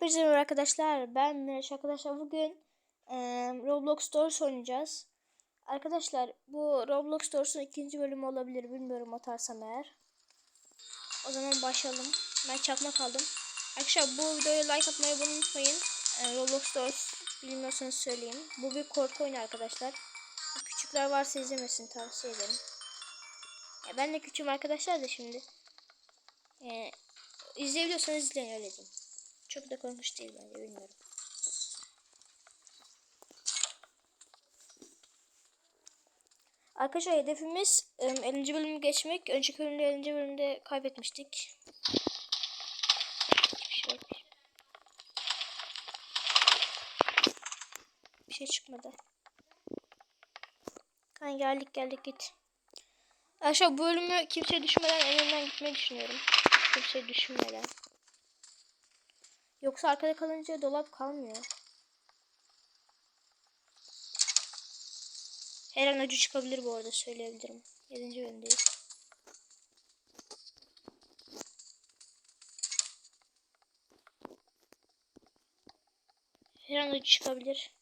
Hepinize merhaba arkadaşlar. Ben Miraç arkadaşlar. Bugün e, Roblox Stories oynayacağız. Arkadaşlar bu Roblox Stories'un ikinci bölümü olabilir. Bilmiyorum atarsam eğer. O zaman başlayalım. Ben çakma kaldım. Arkadaşlar bu videoya like atmayı unutmayın. E, Roblox Stories bilmiyorsanız söyleyeyim. Bu bir korku oyunu arkadaşlar. Küçükler varsa izlemesin tavsiye ederim. Ya ben de küçüğüm arkadaşlar da şimdi. E, izleyebiliyorsanız izleyin öyle diyeyim. Çok da korkunç değil bence bilmiyorum. Arkadaşlar hedefimiz e, 50. bölümü geçmek. Önceki bölümde 50. bölümde kaybetmiştik. Hiçbir şey yok. Bir şey çıkmadı. Kan geldik geldik git. Arkadaşlar bu bölümü kimse düşünmeden en önden gitmeyi düşünüyorum. Kimse düşünmeden. Yoksa arkada kalınca dolap kalmıyor. Her an acı çıkabilir bu arada söyleyebilirim. 7. bölümdeyiz. Her an acı çıkabilir.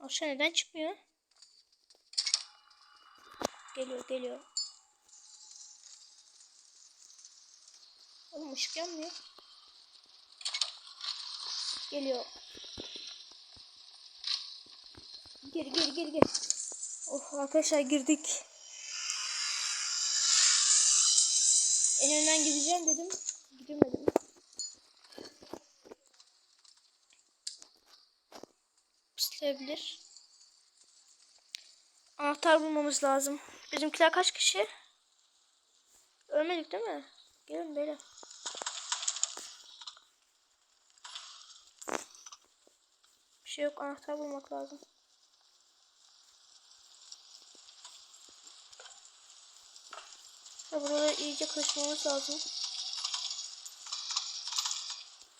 Aşağı neden çıkmıyor? Geliyor geliyor. Oğlum ışık yanmıyor. Geliyor. Gir gir gir gir. Oh arkadaşlar girdik. En önden gideceğim dedim. Gidemedim. Pisleyebilir. Anahtar bulmamız lazım. Bizimkiler kaç kişi? Ölmedik değil mi? Gelin beyler. Şey yok. Anahtar bulmak lazım. Ya burada iyice karışmamız lazım.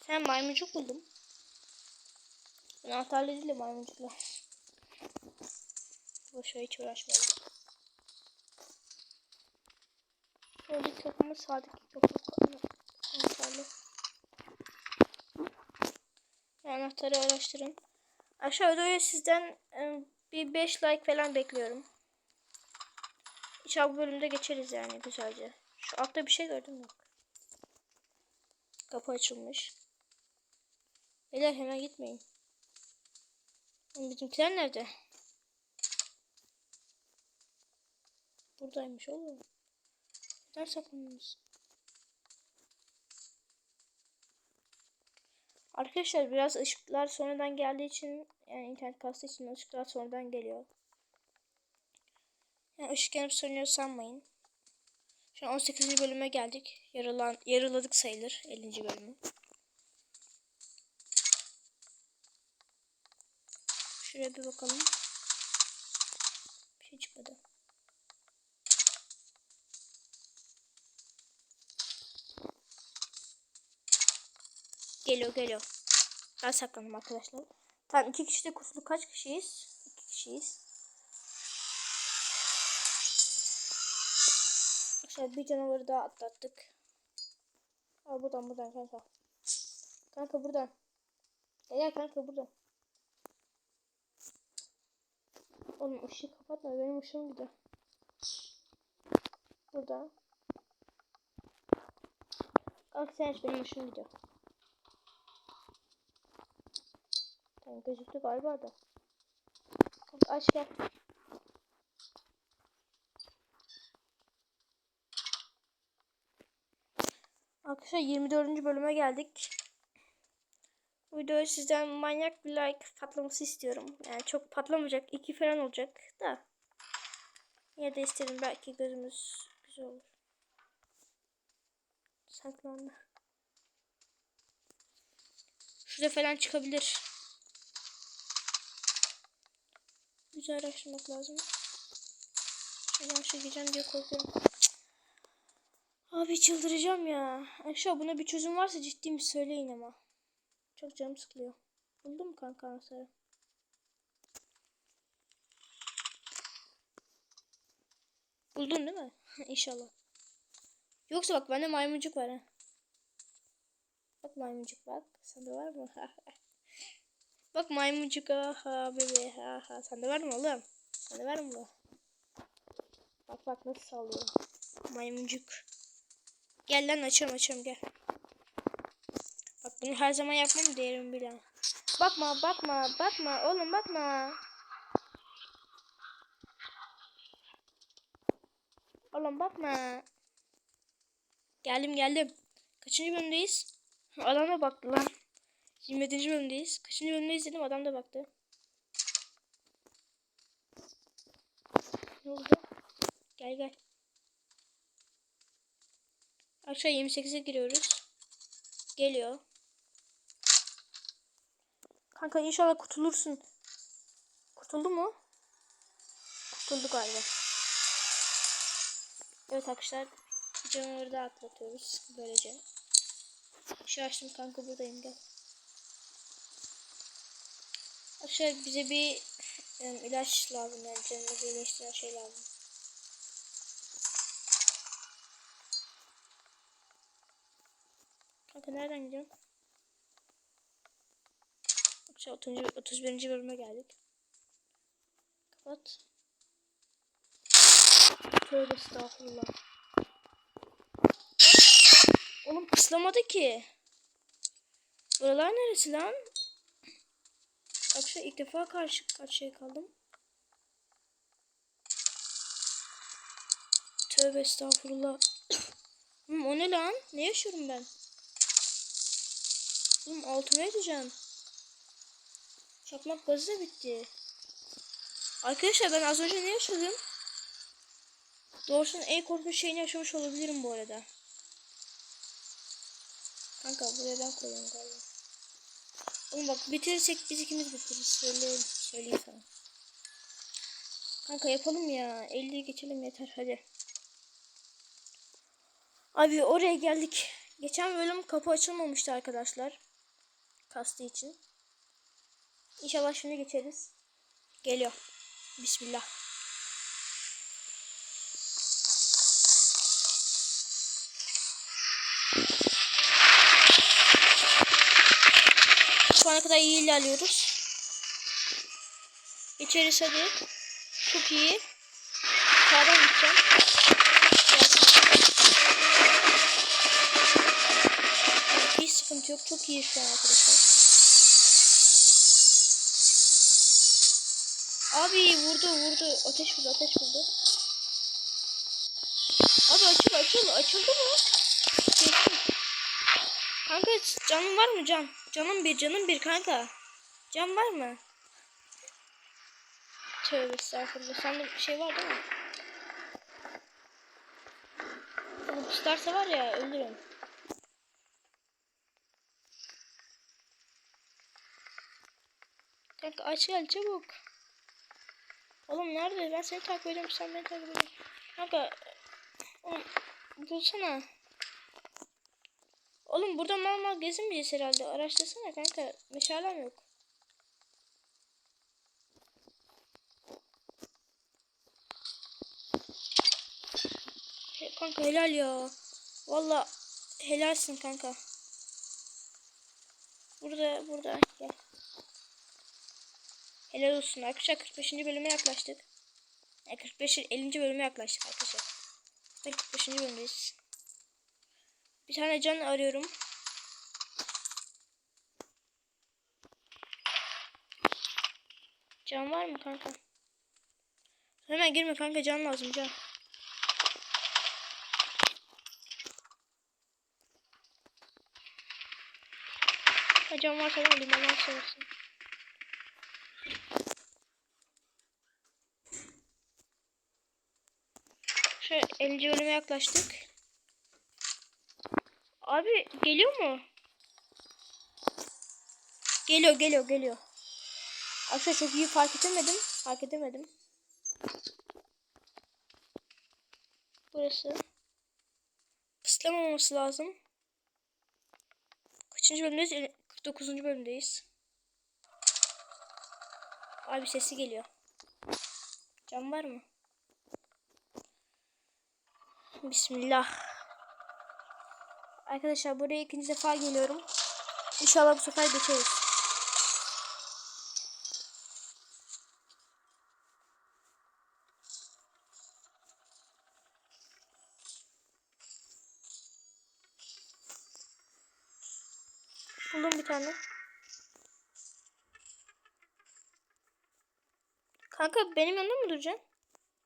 Sen maymuncuk buldum. Ben anahtarlı değil de maymuncukla. Boşver hiç uğraşmayalım. Oradaki kapımız sağdaki kapı anahtarlı. Anahtarı araştırın. Aşağı videoya sizden e, bir 5 like falan bekliyorum. İnşallah bu bölümde geçeriz yani güzelce. Şu altta bir şey gördüm yok. Kapı açılmış. Beyler hemen gitmeyin. Bizimkiler nerede? Buradaymış oğlum. Neden saklanıyoruz? Arkadaşlar biraz ışıklar sonradan geldiği için yani internet kastığı için ışıklar sonradan geliyor. Yani ışık yanıp sönüyor sanmayın. Şu an 18. bölüme geldik. Yarılan, yarıladık sayılır 50. bölümü. Şuraya bir bakalım. Bir şey çıkmadı. Geliyor geliyor. Ben saklandım arkadaşlar. Tamam iki kişi de kusuru kaç kişiyiz? İki kişiyiz. Arkadaşlar bir canavarı daha atlattık. Aa buradan buradan kanka. Kanka buradan. Gel gel kanka buradan. Oğlum ışığı kapatma benim ışığım gidiyor. Burada. Kanka sen aç benim ışığım gidiyor. Tamam gözüktü galiba da. Aç gel. Arkadaşlar 24. bölüme geldik. Videoya sizden manyak bir like patlaması istiyorum. Yani çok patlamayacak. iki falan olacak da. Yine de isterim. Belki gözümüz güzel olur. Saklandı. Şurada falan çıkabilir. Güzel araştırmak lazım. Şuradan şu gireceğim diye korkuyorum. Abi çıldıracağım ya. Aşağı buna bir çözüm varsa ciddi mi söyleyin ama. Çok canım sıkılıyor. Buldun mu kanka anahtarı? Buldun değil mi? İnşallah. Yoksa bak bende maymuncuk var ha. Bak maymuncuk bak. Sende var mı? bak maymuncuk aha bebe aha. Sende var mı oğlum? Sende var mı bu? Bak bak nasıl sallıyorum. Maymuncuk. Gel lan açıyorum açıyorum gel. Bak bunu her zaman yapmam değerim bile. Bakma bakma bakma oğlum bakma. Oğlum bakma. Geldim geldim. Kaçıncı bölümdeyiz? Adam da baktı lan. 27. bölümdeyiz. Kaçıncı bölümdeyiz dedim adam da baktı. Ne oldu? Gel gel. Aşağı 28'e giriyoruz. Geliyor. Kanka inşallah kurtulursun. Kurtuldu mu? Kurtuldu galiba. Evet arkadaşlar. Canavarı da atlatıyoruz böylece. Şu açtım kanka buradayım gel. Arkadaşlar bize bir yani ilaç lazım yani canımızı iyileştiren şey lazım. Kanka nereden gidiyorum? Arkadaşlar 30. 31. bölüme geldik. Kapat. Tövbe estağfurullah. Oğlum pıslamadı ki. Buralar neresi lan? Akşam ilk defa karşı karşıya kaldım. Tövbe estağfurullah. Oğlum o ne lan? Ne yaşıyorum ben? Oğlum altıma edeceğim. Çakmak gazı da bitti. Arkadaşlar ben az önce ne yaşadım? Doğrusu en korkunç şeyini yaşamış olabilirim bu arada. Kanka buraya ben koyuyorum galiba. Oğlum bak bitirirsek biz ikimiz bitiririz. Söyleyeyim, söyleyeyim sana. Kanka yapalım ya. 50'yi geçelim yeter hadi. Abi oraya geldik. Geçen bölüm kapı açılmamıştı arkadaşlar. Kastı için. İnşallah şimdi geçeriz. Geliyor. Bismillah. Şu ana kadar iyi ilerliyoruz. Geçeriz hadi. Çok iyi. Sağdan gideceğim. Hiç sıkıntı yok. Çok iyi şu an arkadaşlar. Abi vurdu vurdu. Ateş vurdu ateş vurdu. Abi açıl açıl. Açıldı mı? Geçtim. Kanka canın var mı can? Canım bir canım bir kanka. Can var mı? Tövbe estağfurullah. Sende bir şey var değil mi? Bunu tutarsa var ya öldürürüm. Kanka aç gel çabuk. Oğlum nerede? Ben seni takip ediyorum. Sen beni takip ediyorsun. Kanka. Oğlum bulsana. Oğlum burada mal mal gezinmeyeceğiz herhalde. Araştırsana kanka. Meşalem yok. Kanka helal ya. Valla helalsin kanka. Burada burada gel. Helal olsun arkadaşlar 45. bölüme yaklaştık. Yani 45 50. bölüme yaklaştık arkadaşlar. 45. bölümdeyiz. Bir tane can arıyorum. Can var mı kanka? Hemen girme kanka can lazım can. Ha, can varsa ben alayım Allah seversen. Şöyle 50. bölüme yaklaştık. Abi geliyor mu? Geliyor geliyor geliyor. Arkadaşlar çok iyi fark edemedim. Fark edemedim. Burası. Pıslamaması lazım. Kaçıncı bölümdeyiz? 49. bölümdeyiz. Abi sesi geliyor. Cam var mı? Bismillah. Arkadaşlar buraya ikinci defa geliyorum. İnşallah bu sefer geçeriz. Buldum bir tane. Kanka benim yanımda mı duracaksın?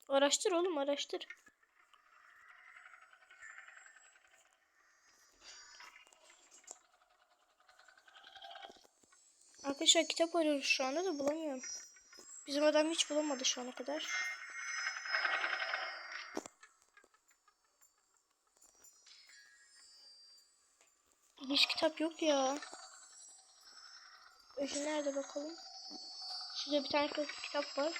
Araştır oğlum araştır. Arkadaşlar kitap arıyoruz şu anda da bulamıyorum. Bizim adam hiç bulamadı şu ana kadar. Hiç kitap yok ya. Öcü nerede bakalım. Şurada bir tane kitap var.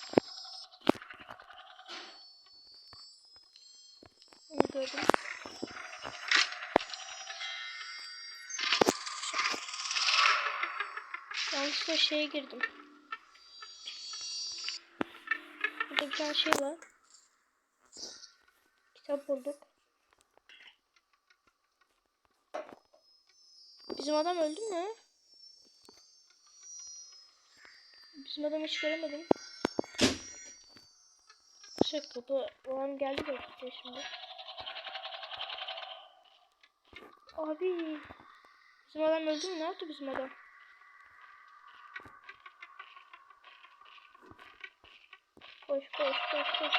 Onu gördüm. Yanlışlıkla şeye girdim. Burada bir tane şey var. Kitap bulduk. Bizim adam öldü mü? Bizim adamı hiç göremedim. Şaka bu o an geldi de işte şimdi. Abi bizim adam öldü mü? Ne yaptı bizim adam? Koş koş koş koş.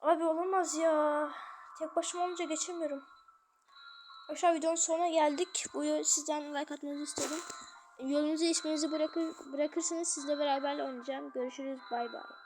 Abi olamaz ya. Tek başıma olunca geçemiyorum. Aşağı videonun sonuna geldik. Bu sizden like atmanızı istedim. Yolunuzu içmenizi bırakır, bırakırsanız sizle beraber oynayacağım. Görüşürüz. Bay bay.